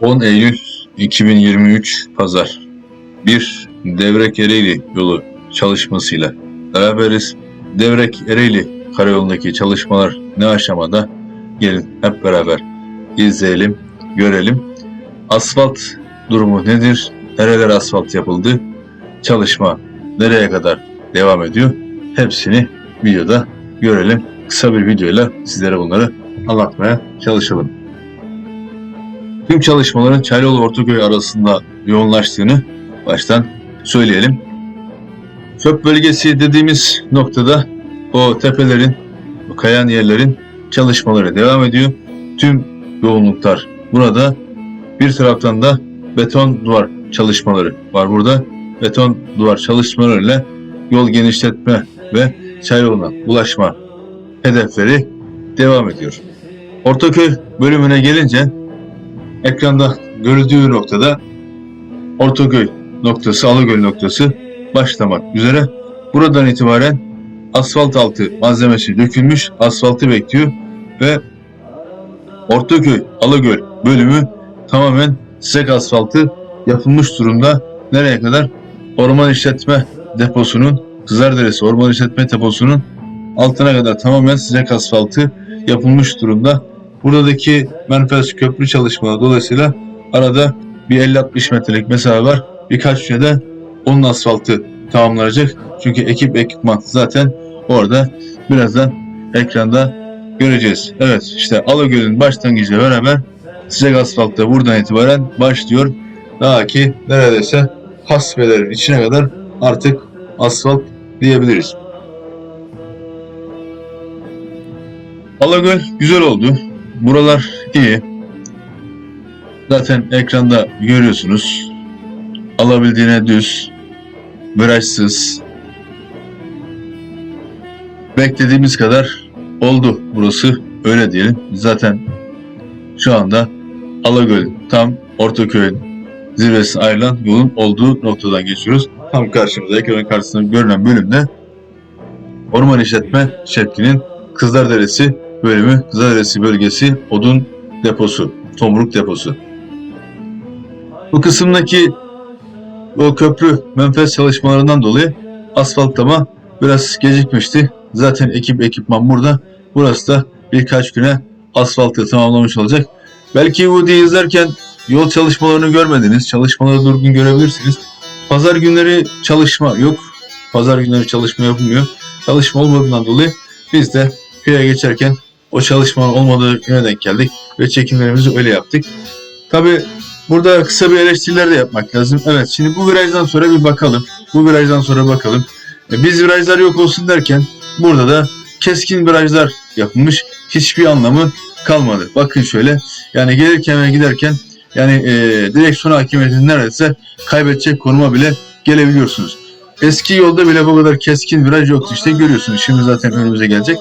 10 Eylül 2023 Pazar. Bir Devrek Ereğli yolu çalışmasıyla beraberiz. Devrek Ereğli karayolundaki çalışmalar ne aşamada? Gelin hep beraber izleyelim, görelim. Asfalt durumu nedir? Nereler asfalt yapıldı? Çalışma nereye kadar devam ediyor? Hepsini videoda görelim. Kısa bir videoyla sizlere bunları anlatmaya çalışalım. Tüm çalışmaların Çaylıoğlu Ortaköy arasında yoğunlaştığını baştan söyleyelim. Çöp bölgesi dediğimiz noktada o tepelerin, o kayan yerlerin çalışmaları devam ediyor. Tüm yoğunluklar burada. Bir taraftan da beton duvar çalışmaları var burada. Beton duvar çalışmalarıyla yol genişletme ve Çayolu'na ulaşma hedefleri devam ediyor. Ortaköy bölümüne gelince ekranda görüldüğü noktada Ortaköy noktası, Alıgöl noktası başlamak üzere. Buradan itibaren asfalt altı malzemesi dökülmüş, asfaltı bekliyor ve Ortaköy, Alıgöl bölümü tamamen sıcak asfaltı yapılmış durumda. Nereye kadar? Orman işletme deposunun, Kızarderesi Orman işletme deposunun altına kadar tamamen sıcak asfaltı yapılmış durumda. Buradaki menfez köprü çalışmaları dolayısıyla arada bir 50-60 metrelik mesafe var. Birkaç günde onun asfaltı tamamlanacak. Çünkü ekip ekipman zaten orada birazdan ekranda göreceğiz. Evet işte Alagöl'ün başlangıcıyla beraber sıcak asfalt da buradan itibaren başlıyor. Daha ki neredeyse hasbelerin içine kadar artık asfalt diyebiliriz. Alagöl güzel oldu. Buralar iyi. Zaten ekranda görüyorsunuz. Alabildiğine düz, virajsız. Beklediğimiz kadar oldu burası. Öyle diyelim. Zaten şu anda Alagöl tam Ortaköy'ün zirvesine ayrılan yolun olduğu noktadan geçiyoruz. Tam karşımızda, ekranın karşısında görünen bölümde Orman İşletme Şefki'nin Kızlarderesi bölümü, Kızlarderesi bölgesi odun deposu, tomruk deposu. Bu kısımdaki o köprü menfez çalışmalarından dolayı asfaltlama biraz gecikmişti. Zaten ekip ekipman burada. Burası da birkaç güne asfaltı tamamlamış olacak. Belki diye izlerken yol çalışmalarını görmediniz. Çalışmaları durgun görebilirsiniz. Pazar günleri çalışma yok. Pazar günleri çalışma yapılmıyor. Çalışma olmadığından dolayı biz de köye geçerken o çalışmanın olmadığı güne denk geldik ve çekimlerimizi öyle yaptık. Tabi burada kısa bir eleştiriler de yapmak lazım. Evet şimdi bu virajdan sonra bir bakalım. Bu virajdan sonra bakalım. E, Biz virajlar yok olsun derken burada da keskin virajlar yapılmış. Hiçbir anlamı kalmadı. Bakın şöyle yani gelirken ve giderken yani e, direksiyon hakimiyetini neredeyse kaybedecek konuma bile gelebiliyorsunuz. Eski yolda bile bu kadar keskin viraj yoktu işte görüyorsunuz. Şimdi zaten önümüze gelecek.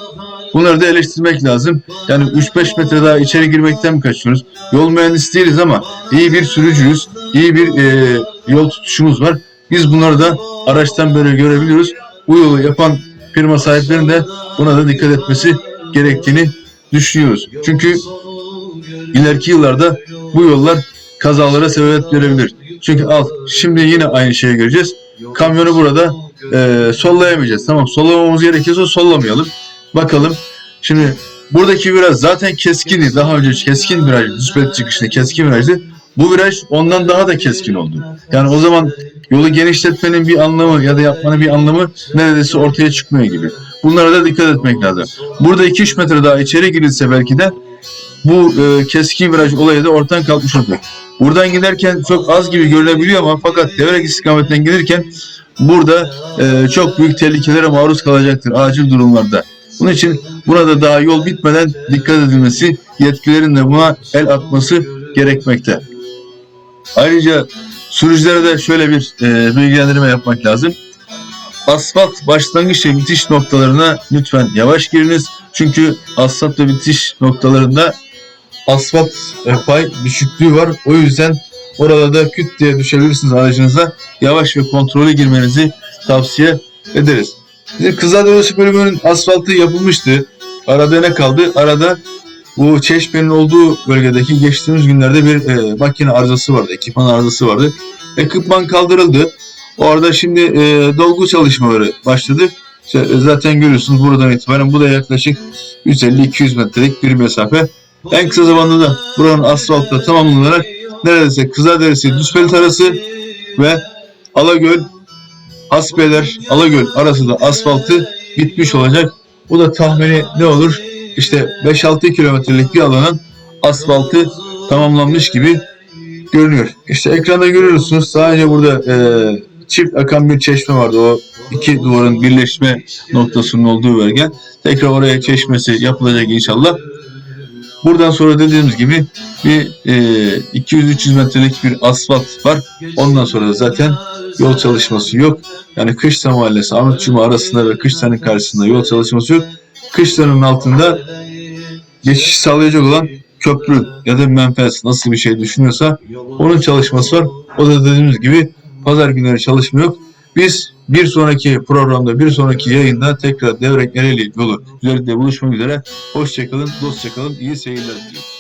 Bunları da eleştirmek lazım. Yani 3-5 metre daha içeri girmekten mi kaçıyoruz? Yol mühendisi değiliz ama iyi bir sürücüyüz. İyi bir e, yol tutuşumuz var. Biz bunları da araçtan böyle görebiliyoruz. Bu yolu yapan firma sahiplerinin de buna da dikkat etmesi gerektiğini düşünüyoruz. Çünkü ileriki yıllarda bu yollar kazalara sebebiyet verebilir. Çünkü al şimdi yine aynı şeyi göreceğiz. Kamyonu burada e, sollayamayacağız. Tamam sollamamız gerekiyorsa sollamayalım. Bakalım. Şimdi buradaki viraj zaten keskindi. Daha önce keskin viraj, düspet çıkışta keskin virajdı. Bu viraj ondan daha da keskin oldu. Yani o zaman yolu genişletmenin bir anlamı ya da yapmanın bir anlamı neredeyse ortaya çıkmıyor gibi. Bunlara da dikkat etmek lazım. Burada 2-3 metre daha içeri girilse belki de bu e, keskin viraj olayı da ortadan kalkmış olacak. Buradan giderken çok az gibi görünebiliyor ama fakat devrek istikametinden gelirken burada e, çok büyük tehlikelere maruz kalacaktır acil durumlarda. Bunun için buna da daha yol bitmeden dikkat edilmesi, yetkililerin de buna el atması gerekmekte. Ayrıca sürücülere de şöyle bir e, bilgilendirme yapmak lazım. Asfalt başlangıç ve bitiş noktalarına lütfen yavaş giriniz. Çünkü asfalt ve bitiş noktalarında asfalt pay düşüklüğü var. O yüzden orada da küt diye düşebilirsiniz aracınıza. Yavaş ve kontrollü girmenizi tavsiye ederiz. Bizim Kızıladağ bölümünün asfaltı yapılmıştı. Arada ne kaldı? Arada bu çeşmenin olduğu bölgedeki geçtiğimiz günlerde bir e, makine arızası vardı, ekipman arızası vardı. Ekipman kaldırıldı. Orada şimdi e, dolgu çalışmaları başladı. İşte, e, zaten görüyorsunuz buradan itibaren bu da yaklaşık 150-200 metrelik bir mesafe. En kısa zamanda da buranın asfaltla tamamlanarak neredeyse Kızılderisi, Düzpelit arası ve Alagöl, Asbeler, Alagöl arası da asfaltı bitmiş olacak. Bu da tahmini ne olur? İşte 5-6 kilometrelik bir alanın asfaltı tamamlanmış gibi görünüyor. İşte ekranda görüyorsunuz sadece burada e, çift akan bir çeşme vardı. O iki duvarın birleşme noktasının olduğu bölge. Tekrar oraya çeşmesi yapılacak inşallah. Buradan sonra dediğimiz gibi bir e, 200-300 metrelik bir asfalt var. Ondan sonra zaten yol çalışması yok. Yani Kışla Mahallesi, Ahmet Cuma arasında ve Kışla'nın karşısında yol çalışması yok. Kışla'nın altında geçiş sağlayacak olan köprü ya da menfez nasıl bir şey düşünüyorsa onun çalışması var. O da dediğimiz gibi pazar günleri çalışma yok. Biz bir sonraki programda, bir sonraki yayında tekrar Devrek Ereğli yolu üzerinde buluşmak üzere. Hoşçakalın, dostçakalın, iyi seyirler diliyorum.